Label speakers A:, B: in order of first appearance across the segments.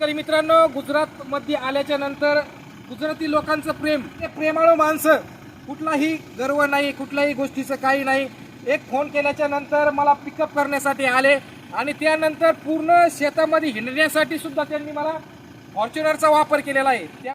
A: शेतकरी मित्रांनो गुजरात मध्ये आल्याच्यानंतर गुजराती लोकांचं प्रेम ते प्रेमाळू माणसं कुठलाही गर्व नाही कुठल्याही गोष्टीचं काही नाही. एक फोन केल्याच्यानंतर मला पिकअप करण्यासाठी आले आणि त्यानंतर पूर्ण शेतामध्ये हिंडण्यासाठी सुद्धा त्यांनी मला फॉर्च्युनरचा वापर केलेला आहे. त्या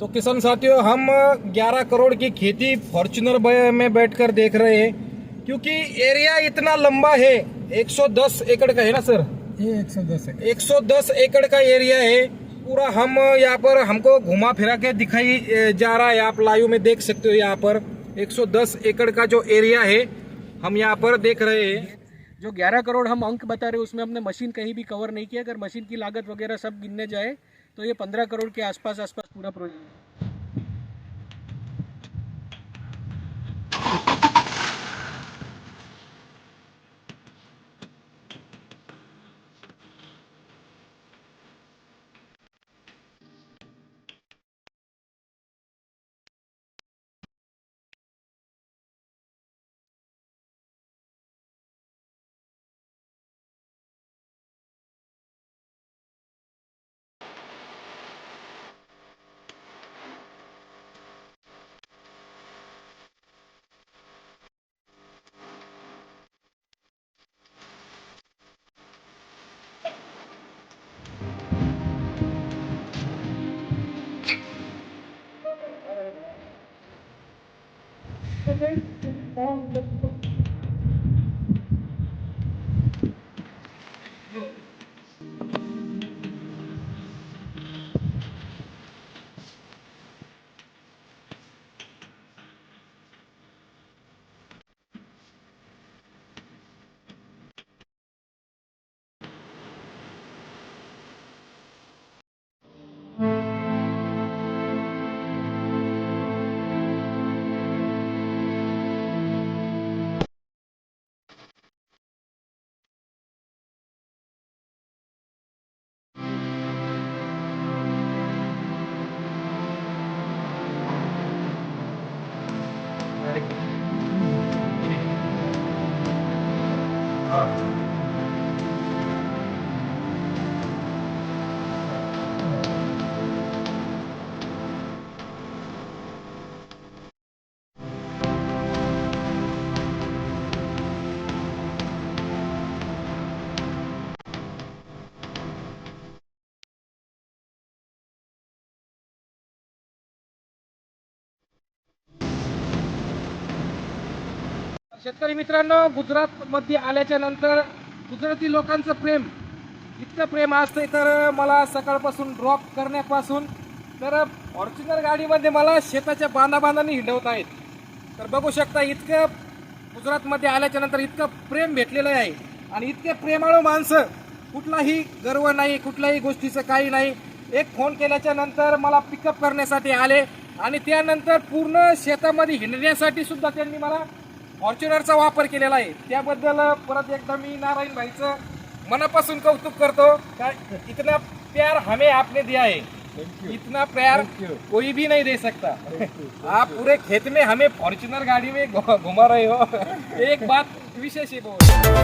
A: तो किसान साथियों हम 11 करोड़ की खेती फॉर्च्यूनर में बैठकर देख रहे हैं क्योंकि एरिया इतना लंबा है 110 एकड़ का है ना सर
B: ये एक सौ दस है।
A: 110 एकड़ का एरिया है। पूरा हम यहाँ पर हमको घुमा फिरा के दिखाई जा रहा है। आप लाइव में देख सकते हो यहाँ पर। 110 एकड़ का जो एरिया है हम यहाँ पर देख रहे हैं।
B: जो 11 करोड़ हम अंक बता रहे हैं उसमें हमने मशीन कहीं भी कवर नहीं किया। अगर मशीन की लागत वगैरह सब गिनने जाए तो ये 15 करोड़ के आसपास आसपास पूरा प्रोजेक्ट
A: Thank you. Amen. शेतकरी मित्रांनो गुजरातमध्ये आल्याच्यानंतर गुजराती लोकांचं प्रेम इतकं प्रेम असतंय. तर मला सकाळपासून ड्रॉप करण्यापासून तर फॉर्च्युनर गाडीमध्ये मला शेताच्या बांधा बांधाने हिंडवत आहेत. तर बघू शकता इतकं गुजरातमध्ये आल्याच्यानंतर इतकं प्रेम भेटलेलं आहे. आणि इतके प्रेमाळू माणसं कुठलाही गर्व नाही कुठल्याही गोष्टीचं काही नाही. एक फोन केल्याच्यानंतर मला पिकअप करण्यासाठी आले आणि त्यानंतर पूर्ण शेतामध्ये हिंडण्यासाठी सुद्धा त्यांनी मला फॉर्च्युनरचा वापर केलेला आहे. त्याबद्दल परत एकदा मी नारायण भाईचं मनापासून कौतुक करतो. काय इतना प्यार हमें आपने दिया है. इतना प्यार कोई भी नहीं दे सकता. आप पूरे खेत में हमें फॉर्च्यूनर गाड़ी में घुमा रहे हो. एक बात विशेष है.